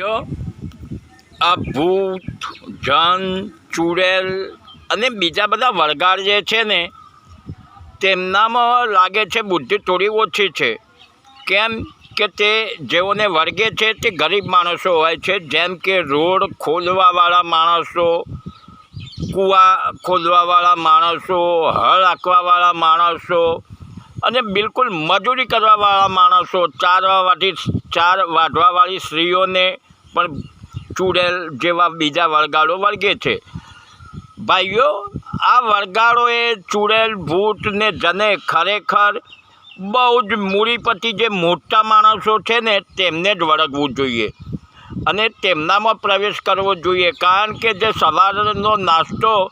આ ભૂત, જન, ચૂડેલ અને બીજા બધા વળગાર જે છે ને, તેમનામાં લાગે છે બુદ્ધિ થોડી ઓછી છે. કેમ કે તે જેઓને વળગે છે તે ગરીબ માણસો હોય છે. જેમ કે રોડ ખોલવાવાળા માણસો, કૂવા ખોદવાવાળા માણસો, હળ આંકવાવાળા માણસો અને બિલકુલ મજૂરી કરવાવાળા માણસો ચારવાવાળી ચાર વાઢવાવાળી સ્ત્રીઓને પણ ચૂડેલ જેવા બીજા વળગાડો વળગે છે. ભાઈઓ, આ વળગાડોએ ચૂડેલ ભૂતને જને ખરેખર બહુ જ મૂડીપતિ જે મોટા માણસો છે ને, તેમને જ વળગવું જોઈએ. અને તેમનામાં પ્રવેશ કરવો જોઈએ. કારણ કે જે સવારનો નાસ્તો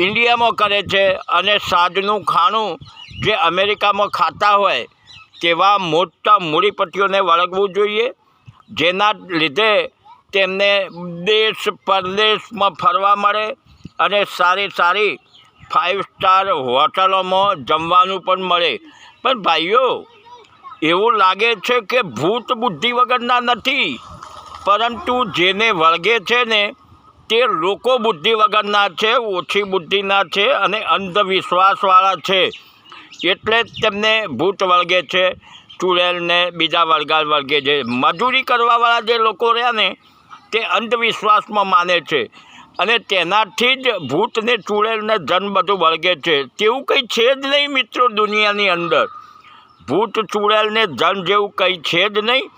ઇન્ડિયામાં કરે છે અને સાંજનું ખાણું જે અમેરિકામાં ખાતા હોય, તેવા મોટા મૂડીપતિઓને વળગવું જોઈએ. જેના લીધે તેમને દેશ પરદેશમાં ફરવા મળે અને સારી સારી ફાઇવ સ્ટાર હોટલોમાં જમવાનું પણ મળે. પણ ભાઈઓ, એવું લાગે છે કે ભૂત બુદ્ધિ વગરના નથી. પરંતુ જેને વળગે છે ને, તે લોકો બુદ્ધિ વગરના છે, ઓછી બુદ્ધિના છે અને અંધવિશ્વાસવાળા છે. એટલે જ તેમને ભૂત વળગે છે. ચૂડેલને બીજા વળગાડ વળગે છે મજૂરી કરવાવાળા જે લોકો રહ્યા ને, તે અંધવિશ્વાસમાં માને છે. અને તેનાથી જ ભૂતને, ચૂડેલને ધન બધું વળગે છે. તેવું કંઈ છે જ નહીં મિત્રો દુનિયાની અંદર. ભૂત, ચૂડેલને ધન જેવું કંઈ છે જ નહીં.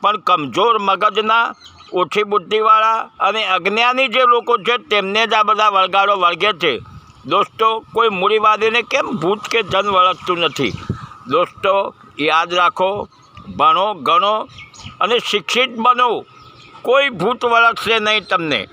પણ કમજોર મગજના, ઓછી બુદ્ધિવાળા અને અજ્ઞાની જે લોકો છે, તેમને જ આ બધા વળગાડો વળગે છે. દોસ્તો, કોઈ મૂડીવાદીને કેમ ભૂત કે ધન વળગતું નથી? દોસ્તો યાદ રાખો ભણો ગણો અને શિક્ષિત બનો. કોઈ ભૂત વળગશે નહીં તમને.